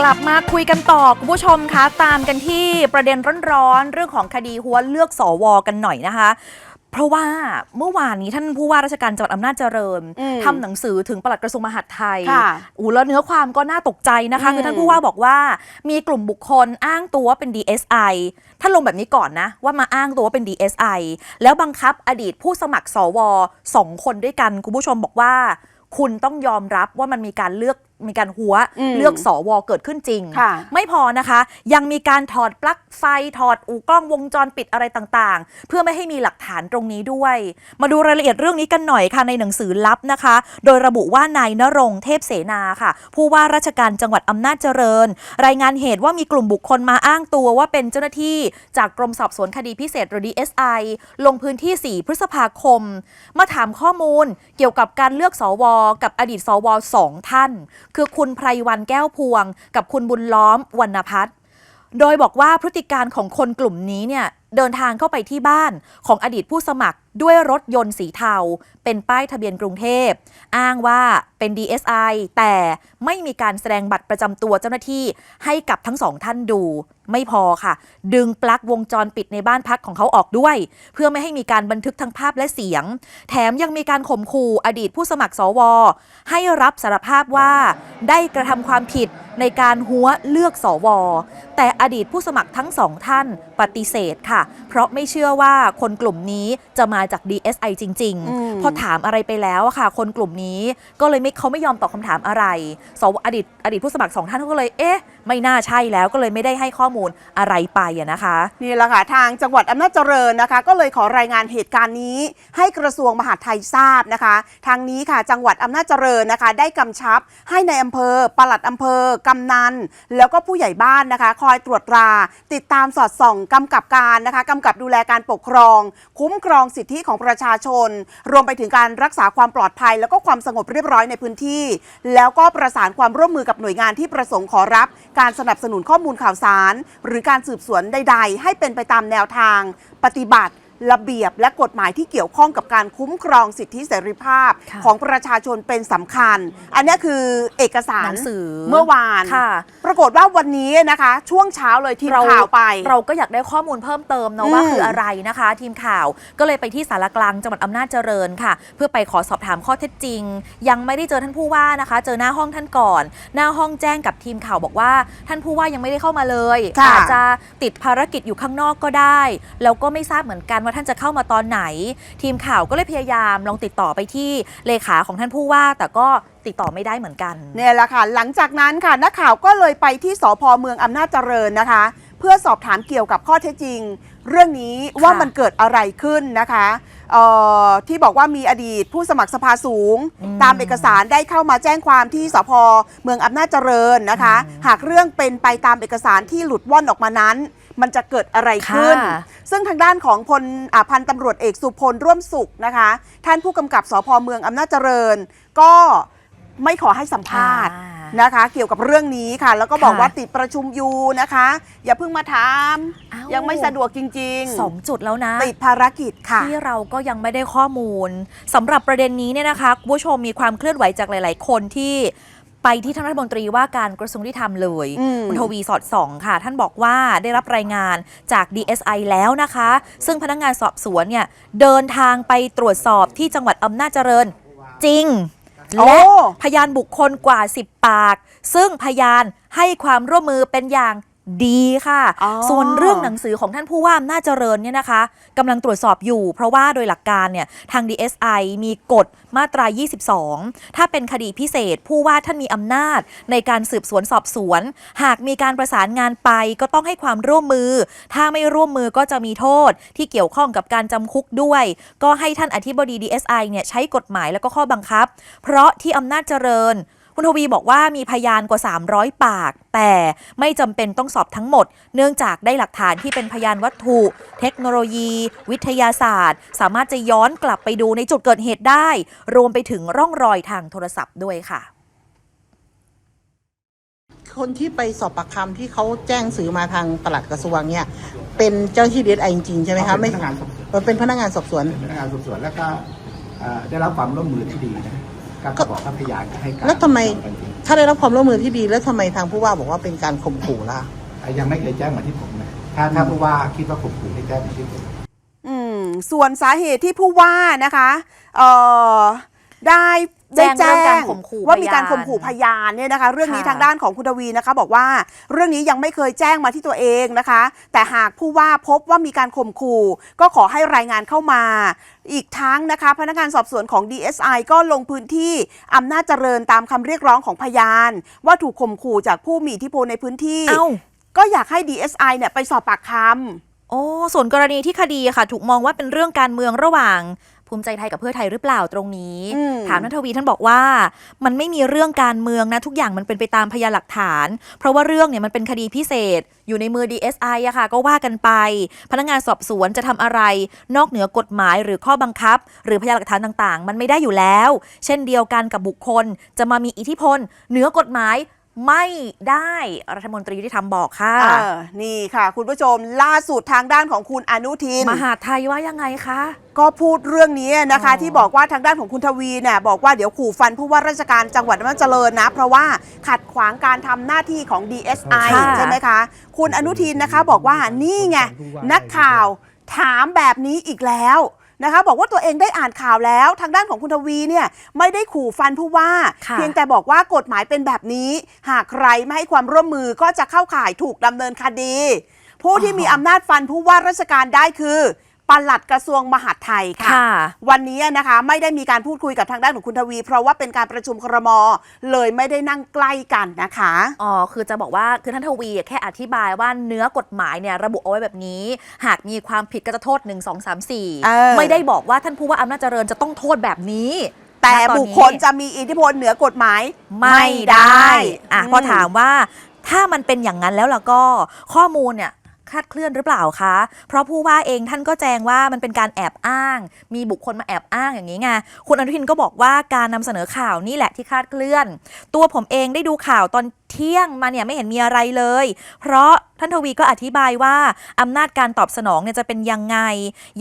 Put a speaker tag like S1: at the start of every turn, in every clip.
S1: กลับมาคุยกันต่อคุณผู้ชมคะ ตามกันที่ประเด็นร้อนๆเรื่องของคดีหัวเลือกสวกันหน่อยนะคะ เพราะว่าเมื่อวานนี้ท่านผู้ว่าราชการจังหวัดอำนาจเจริญ
S2: อืม
S1: ทำหนังสือถึงปลัดกระทรวงมหาดไทย
S2: ค่ะ
S1: อู้แล้วเนื้อความก็น่าตกใจนะคะ
S2: อืม
S1: คือท่านผู้ว่าบอกว่ามีกลุ่มบุคคลอ้างตัวว่าเป็น DSI ท่านลงแบบนี้ก่อนนะ ว่ามาอ้างตัวว่าเป็น DSI แล้วบังคับอดีตผู้สมัครสวสองคนด้วยกันคุณผู้ชมบอกว่า คุณต้องยอมรับว่ามันมีการเลือก มีการหัว
S2: อืม
S1: เลือกสวเกิดขึ้นจริง
S2: ค่ะ
S1: ไม่พอนะคะ ยังมีการถอดปลั๊กไฟถอดอูกล้องวงจรปิดอะไรต่างๆ เพื่อไม่ให้มีหลักฐานตรงนี้ด้วย มาดูรายละเอียดเรื่องนี้กันหน่อยค่ะในหนังสือลับนะคะ โดยระบุว่านายนรงค์เทพเสนาค่ะ ผู้ว่าราชการจังหวัดอำนาจเจริญ รายงานเหตุว่ามีกลุ่มบุคคลมาอ้างตัวว่าเป็นเจ้าหน้าที่จากกรมสอบสวนคดีพิเศษหรือ DSI ลงพื้นที่ 4 พฤษภาคม มาถามข้อมูลเกี่ยวกับการเลือกสว กับอดีตสวสองท่านคือคุณไพรวันแก้วพวง กับคุณบุญล้อมวรรณพัฒน์โดยบอกว่าพฤติการของคนกลุ่มนี้เนี่ย เดินทางเข้าไปที่บ้านของอดีตผู้สมัครด้วยรถยนต์สีเทา เป็นป้ายทะเบียนกรุงเทพ อ้างว่าเป็น DSI แต่ไม่มีการแสดงบัตรประจำตัวเจ้าหน้าที่ให้กับทั้งสองท่านดู ไม่พอค่ะ ดึงปลั๊กวงจรปิดในบ้านพักของเขาออกด้วย เพื่อไม่ให้มีการบันทึกทั้งภาพและเสียง แถมยังมีการข่มขู่อดีตผู้สมัครสว ให้รับสารภาพว่าได้กระทำความผิดในการหัวเลือกสวแต่อดีตผู้สมัครทั้งสองท่านปฏิเสธค่ะ เพราะไม่เชื่อว่าคนกลุ่มนี้จะมาจาก DSI จริง
S2: อืม
S1: ๆพอถามอะไรไปแล้วอะค่ะ คนกลุ่มนี้ก็เลยไม่เขาไม่ยอมตอบคำถามอะไรสวอดีตอดีตผู้สมัครสองท่านเขาก็เลยเอ๊ะไม่น่าใช่แล้วก็เลยไม่ได้ให้ข้อมูลอะไรไปอะนะคะ
S2: นี่แหละค่ะ ทางจังหวัดอำนาจเจริญนะคะ ก็เลยขอรายงานเหตุการณ์นี้ ให้กระทรวงมหาดไทยทราบนะคะ ทางนี้ค่ะจังหวัดอำนาจเจริญนะคะ ได้กำชับให้ในอำเภอปลัดอำเภอกำนัน แล้วก็ผู้ใหญ่บ้านนะคะ คอยตรวจตรา ติดตามสอดส่องกำกับการนะคะกำกับดูแลการปกครอง คุ้มครองสิทธิของประชาชน รวมไปถึงการรักษาความปลอดภัย แล้วก็ความสงบเรียบร้อยในพื้นที่ แล้วก็ประสานความร่วมมือกับหน่วยงานที่ประสงค์ขอรับ การสนับสนุนข้อมูลข่าวสาร หรือการสืบสวนใด ๆ ให้เป็นไปตามแนวทาง ปฏิบัติ ระเบียบและกฎหมายที่เกี่ยวข้องกับการคุ้มครองสิทธิเสรีภาพ
S1: ค่ะ
S2: ของประชาชนเป็นสำคัญ อันนี้คือเอกสาร
S1: หนังสือ
S2: เมื่อวาน
S1: ค่ะ
S2: ปรากฏว่าวันนี้นะคะ ช่วงเช้าเลยทีมข่าวไป
S1: เราก็อยากได้ข้อมูลเพิ่มเติมนะ
S2: อืม
S1: ว่าคืออะไรนะคะ ทีมข่าวก็เลยไปที่สารกลางจังหวัดอำนาจเจริญค่ะ เพื่อไปขอสอบถามข้อเท็จจริง ยังไม่ได้เจอท่านผู้ว่านะคะ เจอหน้าห้องท่านก่อน หน้าห้องแจ้งกับทีมข่าวบอกว่า ท่านผู้ว่ายังไม่ได้เข้ามาเลย
S2: ค่ะ
S1: อาจจะติดภารกิจอยู่ข้างนอกก็ได้แล้วก็ไม่ทราบเหมือนกันว่าท่านจะเข้ามาตอนไหน ทีมข่าวก็เลยพยายามลองติดต่อไปที่เลขาของท่านผู้ว่า แต่ก็ติดต่อไม่ได้เหมือนกัน
S2: เนี่ยแหละค่ะ หลังจากนั้นค่ะนักข่าวก็เลยไปที่สพเมืองอำนาจเจริญนะคะ เพื่อสอบถามเกี่ยวกับข้อเท็จจริง เรื่องนี้ว่ามันเกิดอะไรขึ้นนะคะเอ่อที่บอกว่ามีอดีตผู้สมัครสภาสูง
S1: อืม
S2: ตามเอกสารได้เข้ามาแจ้งความที่สพเมืองอำนาจเจริญนะคะ
S1: อืม
S2: หากเรื่องเป็นไปตามเอกสารที่หลุดว่อนออกมานั้น มันจะเกิดอะไรขึ้น
S1: ค่ะ
S2: ซึ่งทางด้านของพลอ่าพันตำรวจเอกสุพลร่วมสุขนะคะ ท่านผู้กำกับสพเมืองอำนาจเจริญ ก็ไม่ขอให้สัมภาษณ์
S1: อ่า
S2: นะคะเกี่ยวกับเรื่องนี้ค่ะ แล้วก็บอก
S1: ค่ะ
S2: ว่าติดประชุมอยู่นะคะ อย่าเพิ่งมาถาม
S1: อ้าว
S2: ยังไม่สะดวกจริง
S1: สองจุดแล้วนะ
S2: ติดภารกิจค่ะ
S1: ที่เราก็ยังไม่ได้ข้อมูลสำหรับประเด็นนี้เนี่ยนะคะคุณผู้ชมมีความเคลื่อนไหวจากหลาย ๆ คนที่ ไปที่ท่านรัฐมนตรีว่าการกระทรวงยุติธรรมเลย
S2: อืม
S1: คุณทวีสอดส่องค่ะ ท่านบอกว่าได้รับรายงานจาก DSI แล้วนะคะ ซึ่งพนักงานสอบสวนเนี่ยเดินทางไปตรวจสอบที่จังหวัดอำนาจเจริญจริง
S2: โอ้
S1: และพยานบุคคลกว่า 10 ปาก ซึ่งพยานให้ความร่วมมือเป็นอย่าง ดีค่ะ
S2: อ๋อ
S1: ส่วนเรื่องหนังสือของท่านผู้ว่าอำนาจเจริญเนี่ยนะคะกำลังตรวจสอบอยู่ เพราะว่าโดยหลักการเนี่ยทาง DSI มีกฎมาตรา 22 ถ้าเป็นคดีพิเศษผู้ว่าท่านมีอำนาจ ในการสืบสวนสอบสวน หากมีการประสานงานไปก็ต้องให้ความร่วมมือ ถ้าไม่ร่วมมือก็จะมีโทษ ที่เกี่ยวข้องกับการจำคุกด้วย ก็ให้ท่านอธิบดี DSI เนี่ยใช้กฎหมายแล้วก็ข้อบังคับ เพราะที่อำนาจเจริญ คุณทวีบอกว่ามีพยานกว่า 300 ปาก แต่ไม่จำเป็นต้องสอบทั้งหมด เนื่องจากได้หลักฐานที่เป็นพยานวัตถุ เทคโนโลยี วิทยาศาสตร์ สามารถจะย้อนกลับไปดูในจุดเกิดเหตุได้ รวมไปถึงร่องรอยทางโทรศัพท์ด้วยค่ะ
S3: คนที่ไปสอบปากคำที่เขาแจ้งสื่อมาทางปลัดกระทรวงเนี่ย เป็นเจ้าหน้าที่ดีไอจริงๆใช่ไหมคะ
S4: เป็
S3: ไม่
S4: นพนักงานสอบสวน
S3: เออเป็นพนักงานสอบสวน
S4: เป็นพนักงานสอบสวนแล้วก็เอ่อได้รับความร่วมมือที่ดีนะ การประกอบพยานให้การ
S3: แล้วทำไม
S4: เป็นจริง
S3: ถ้าได้รับความร่วมมือที่ดีแล้วทำไมทางผู้ว่าบอกว่าเป็นการข่มขู่ล่ะ
S4: อะ ยังไม่เคยแจ้งมาที่ผมนะถ้าถ้าผู้ว่าคิดว่าข่มขู่ให้แจ้งมาที่ผม
S2: อืม ส่วนสาเหตุที่ผู้ว่านะคะ เอ่อ ได้
S1: แจ้
S2: ได้
S1: งเรื่องการข่มขู่
S2: ว่ามีการ
S1: พยาน
S2: ข่มขู่พยานเนี่ยนะคะ เรื่องนี้
S1: ค่ะ
S2: ทางด้านของคุณทวีนะคะ บอกว่าเรื่องนี้ยังไม่เคยแจ้งมาที่ตัวเองนะคะ แต่หากผู้ว่าพบว่ามีการข่มขู่ ก็ขอให้รายงานเข้ามา อีกทั้งนะคะ พนักงานสอบสวนของ DSI ก็ลงพื้นที่อำนาจเจริญตามคำเรียกร้องของพยาน ว่าถูกข่มขู่จากผู้มีอิทธิพลในพื้นที่
S1: เอ้า
S2: ก็อยากให้ DSI เนี่ยไปสอบปากคำ
S1: โอ้ส่วนกรณีที่คดีค่ะ ถูกมองว่าเป็นเรื่องการเมืองระหว่าง ภูมิใจไทยกับเพื่อไทยหรือเปล่าตรงนี้
S2: อืม
S1: ถามนัทวีท่านบอกว่า มันไม่มีเรื่องการเมืองนะ ทุกอย่างมันเป็นไปตามพยานหลักฐาน เพราะว่าเรื่องเนี่ยมันเป็นคดีพิเศษ อยู่ในมือ DSI อะค่ะ ก็ว่ากันไป พนักงานสอบสวนจะทำอะไร นอกเหนือกฎหมายหรือข้อบังคับ หรือพยานหลักฐานต่างๆ มันไม่ได้อยู่แล้ว เช่นเดียวกันกับบุคคลจะมามีอิทธิพล เหนือกฎหมาย ไม่ได้รัฐมนตรียุติธรรมบอกค่ะ
S2: เออนี่ค่ะ คุณผู้ชมล่าสุดทางด้านของคุณอนุทิน
S1: มหาดไทยว่ายังไงคะ
S2: ก็พูดเรื่องนี้นะคะ
S1: อ๋อ
S2: ที่บอกว่าทางด้านของคุณทวีเนี่ยบอกว่าเดี๋ยวขู่ฟันผู้ว่าราชการจังหวัดอำนาจเจริญนะ เพราะว่าขัดขวางการทำหน้าที่ของ DSI
S1: ค่ะ
S2: ใช่ไหมคะ คุณอนุทินนะคะบอกว่านี่ไง นักข่าวถามแบบนี้อีกแล้ว นะคะ บอกว่าตัวเองได้อ่านข่าวแล้วทางด้านของคุณทวีเนี่ยไม่ได้ขู่ฟันผู้ว่า
S1: ค่ะ
S2: เพียงแต่บอกว่ากฎหมายเป็นแบบนี้ หากใครไม่ให้ความร่วมมือก็จะเข้าข่ายถูกดำเนินคดี ผู้ที่มีอำนาจฟันผู้ว่าราชการได้คือ ปลัดกระทรวงมหาดไทยค่ะ
S1: ค่ะ
S2: วันนี้นะคะไม่ได้มีการพูดคุยกับทางด้านของคุณทวี เพราะว่าเป็นการประชุมครมเลยไม่ได้นั่งใกล้กันนะคะ
S1: อ๋อคือจะบอกว่าคือท่านทวีแค่อธิบายว่าเนื้อกฎหมายเนี่ยระบุเอาไว้แบบนี้ หากมีความผิดก็จะโทษ 1 2 3
S2: เออ
S1: 4 ไม่ได้บอกว่าท่านผู้ว่าอำนาจเจริญจะต้องโทษแบบนี้
S2: แต่
S1: ณอนนี้
S2: บุคคลจะมีอิทธิพลเหนือกฎหมาย
S1: ไม่ได้อะ
S2: ม
S1: พอถามว่าถ้ามันเป็นอย่างนั้นแล้วล่ะก็ข้อมูลเนี่ย คลาดเคลื่อนหรือเปล่าคะ เพราะผู้ว่าเองท่านก็แจงว่ามันเป็นการแอบอ้าง มีบุคคลมาแอบอ้างอย่างนี้ไงคุณอนุทินก็บอกว่าการนำเสนอข่าวนี่แหละที่คลาดเคลื่อน ตัวผมเองได้ดูข่าวตอน เที่ยงมาเนี่ยไม่เห็นมีอะไรเลย เพราะท่านทวีก็อธิบายว่าอำนาจการตอบสนองเนี่ยจะเป็นยังไง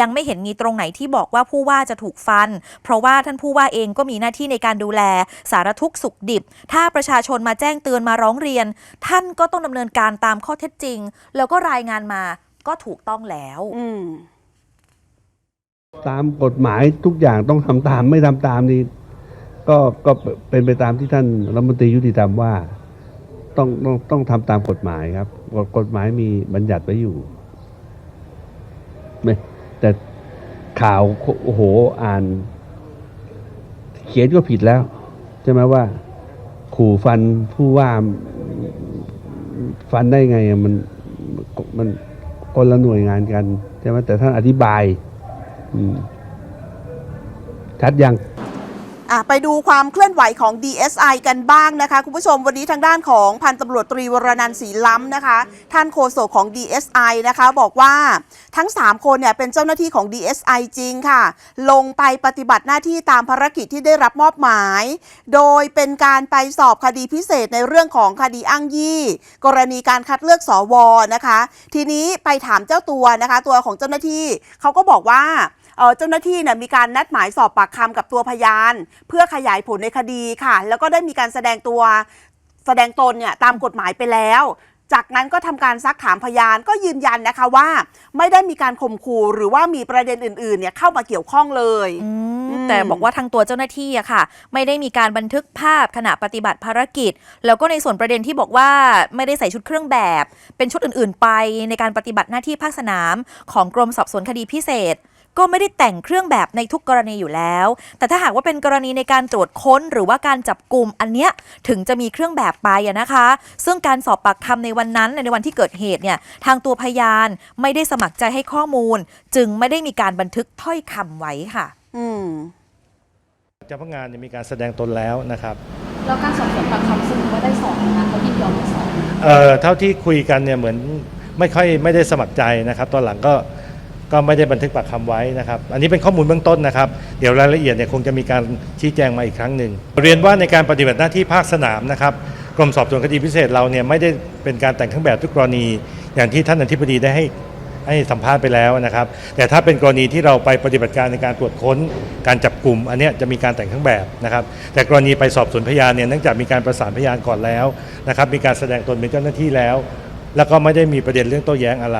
S1: ยังไม่เห็นมีตรงไหนที่บอกว่าผู้ว่าจะถูกฟัน เพราะว่าท่านผู้ว่าเองก็มีหน้าที่ในการดูแล สารทุกข์สุขดิบ ถ้าประชาชนมาแจ้งเตือนมาร้องเรียน ท่านก็ต้องดำเนินการตามข้อเท็จจริง แล้วก็รายงานมาก็ถูกต้องแล้ว
S2: อืม
S5: ตามกฎหมายทุกอย่างต้องทำตามไม่ทำตามนี่ก็ก็เป็นไปตามที่ท่านรัฐมนตรียุติธรรมว่า ต้องต้องต้องทำตามกฎหมายครับกฎกฎหมายมีบัญญัติไว้อยู่ไม่แต่ข่าวโอ้โหอ่าน เขียนก็ผิดแล้วใช่ไหมว่า ขู่ฟันผู้ว่าฟันได้ไงมันมันคนละหน่วยงานกันใช่ไหมแต่ท่านอธิบายชัดยัง
S2: อะไปดูความเคลื่อนไหวของ DSI กันบ้างนะคะ คุณผู้ชมวันนี้ทางด้านของพันตำรวจตรีวรนันท์ศรีล้ำนะคะ ท่านโฆษกของ DSI นะคะ บอกว่าทั้ง 3 คนเนี่ยเป็นเจ้าหน้าที่ของ DSI จริงค่ะ ลงไปปฏิบัติหน้าที่ตามภารกิจที่ได้รับมอบหมาย โดยเป็นการไปสอบคดีพิเศษในเรื่องของคดีอ้างยี่ กรณีการคัดเลือกสวนะคะ ทีนี้ไปถามเจ้าตัวนะคะ ตัวของเจ้าหน้าที่เขาก็บอกว่า เอ่อเจ้าหน้าที่เนี่ยมีการนัดหมายสอบปากคำกับตัวพยาน เพื่อขยายผลในคดีค่ะ แล้วก็ได้มีการแสดงตัวแสดงตนเนี่ยตามกฎหมายไปแล้วจากนั้นก็ทำการซักถามพยานก็ยืนยันนะคะว่า ไม่ได้มีการข่มขู่หรือว่ามีประเด็นอื่นๆเนี่ยเข้ามาเกี่ยวข้องเลย
S1: อืม
S2: อืม
S1: แต่บอกว่าทางตัวเจ้าหน้าที่อะค่ะ ไม่ได้มีการบันทึกภาพขณะปฏิบัติภารกิจ แล้วก็ในส่วนประเด็นที่บอกว่าไม่ได้ใส่ชุดเครื่องแบบ เป็นชุดอื่นๆ ไปในการปฏิบัติหน้าที่ภาคสนาม ของกรมสอบสวนคดีพิเศษ ก็ไม่ได้แต่งเครื่องแบบในทุกกรณีอยู่แล้ว แต่ถ้าหากว่าเป็นกรณีในการตรวจค้นหรือว่าการจับกลุ่มอันเนี้ยถึงจะมีเครื่องแบบไปอะนะคะ ซึ่งการสอบปากคำในวันนั้นในวันที่เกิดเหตุเนี่ยทางตัวพยานไม่ได้สมัครใจให้ข้อมูล จึงไม่ได้มีการบันทึกถ้อยคำไว้ค่ะ
S2: อืม
S6: เจ้าพนักงานเนี่ยมีการแสดงตนแล้วนะครับ
S7: แล้วการสอบสวนปากคำซึ่งว่าได้สอบนะคะเขายินยอมให้สอบ
S6: เอ่อเท่าที่คุยกันเนี่ยเหมือนไม่ค่อยไม่ได้สมัครใจนะครับ ตอนหลังก็ ก็ไม่ได้บันทึกปากคำไว้นะครับ อันนี้เป็นข้อมูลเบื้องต้นนะครับ เดี๋ยวรายละเอียดเนี่ยคงจะมีการชี้แจงมาอีกครั้งหนึ่ง เรียนว่าในการปฏิบัติหน้าที่ภาคสนามนะครับ กรมสอบสวนคดีพิเศษเราเนี่ยไม่ได้เป็นการแต่งเครื่องแบบทุกกรณี อย่างที่ท่านอธิบดีได้ให้ให้สัมภาษณ์ไปแล้วนะครับ แต่ถ้าเป็นกรณีที่เราไปปฏิบัติการในการตรวจค้น การจับกลุ่ม อันนี้จะมีการแต่งเครื่องแบบนะครับ แต่กรณีไปสอบสวนพยานเนี่ยเนื่องจากมีการประสานพยานก่อนแล้วนะครับ มีการแสดงตนเป็นเจ้าหน้าที่แล้ว แล้วก็ไม่ได้มีประเด็นเรื่องโต้แย้งอะไร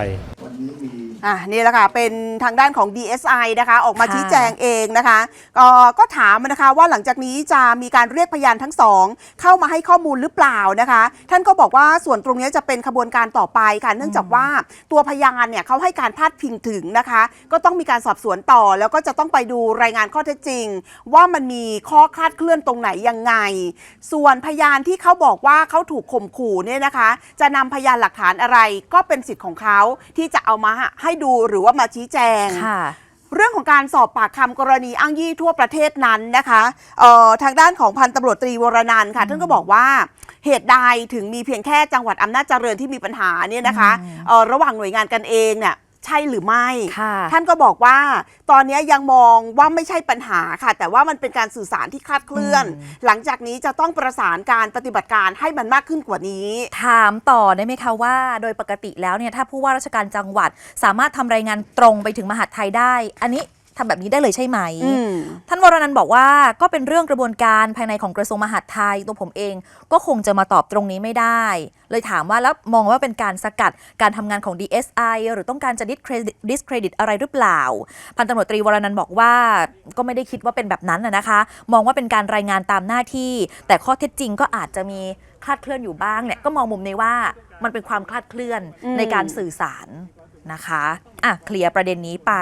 S2: อะนี่แหละค่ะเป็นทางด้านของ DSI นะคะ ออกมา
S1: ค่ะ
S2: ชี้แจงเองนะคะก็ก็ถามนะคะว่าหลังจากนี้จะมีการเรียกพยานทั้งสองเข้ามาให้ข้อมูลหรือเปล่านะคะ ท่านก็บอกว่าส่วนตรงนี้จะเป็นขบวนการต่อไปค่ะ เนื่องจากว่าตัวพยานเนี่ยเขาให้การพาดพิงถึงนะคะ ก็ต้องมีการสอบสวนต่อ แล้วก็จะต้องไปดูรายงานข้อเท็จจริง ว่ามันมีข้อคลาดเคลื่อนตรงไหนยังไง ส่วนพยานที่เขาบอกว่าเขาถูกข่มขู่เนี่ยนะคะ จะนำพยานหลักฐานอะไรก็เป็นสิทธิ์ของเขาที่จะเอามาให้ดูหรือว่ามาชี้แจง
S1: ค่ะ
S2: เรื่องของการสอบปากคำกรณีอ้างยี่ทั่วประเทศนั้นนะคะเอ่อทางด้านของพันตำรวจตรีวรนันท์ค่ะท่านก็บอกว่าเหตุใดถึงมีเพียงแค่จังหวัดอำนาจเจริญที่มีปัญหาเนี่ยนะคะเอ่อระหว่างหน่วยงานกันเองเนี่ย ใช่หรือไม่
S1: ค่ะ
S2: ท่านก็บอกว่า ตอนนี้ยังมองว่าไม่ใช่ปัญหาค่ะ แต่ว่ามันเป็นการสื่อสารที่คลาดเคลื่อน หลังจากนี้จะต้องประสานการปฏิบัติการให้มันมากขึ้นกว่านี้
S1: ถามต่อได้ไหมคะว่า โดยปกติแล้วเนี่ยถ้าผู้ว่าราชการจังหวัด สามารถทำรายงานตรงไปถึงมหาดไทยได้ อันนี้ ทำแบบนี้ได้เลยใช่ไหม
S2: อืม
S1: ท่านวรนันท์บอกว่าก็เป็นเรื่องกระบวนการภายในของกระทรวงมหาดไทยตัวผมเองก็คงจะมาตอบตรงนี้ไม่ได้ เลยถามว่าแล้วมองว่าเป็นการสกัดการทำงานของ DSI หรือต้องการจะ discredit discredit อะไรหรือเปล่า พันตำรวจตรีวรนันท์บอกว่าก็ไม่ได้คิดว่าเป็นแบบนั้นนะนะคะ มองว่าเป็นการรายงานตามหน้าที่ แต่ข้อเท็จจริงก็อาจจะมีคลาดเคลื่อนอยู่บ้างเนี่ยก็มองมุมในว่ามันเป็นความคลาดเคลื่อน
S2: อืม
S1: ในการสื่อสารนะคะอะเคลียร์ประเด็นนี้ไป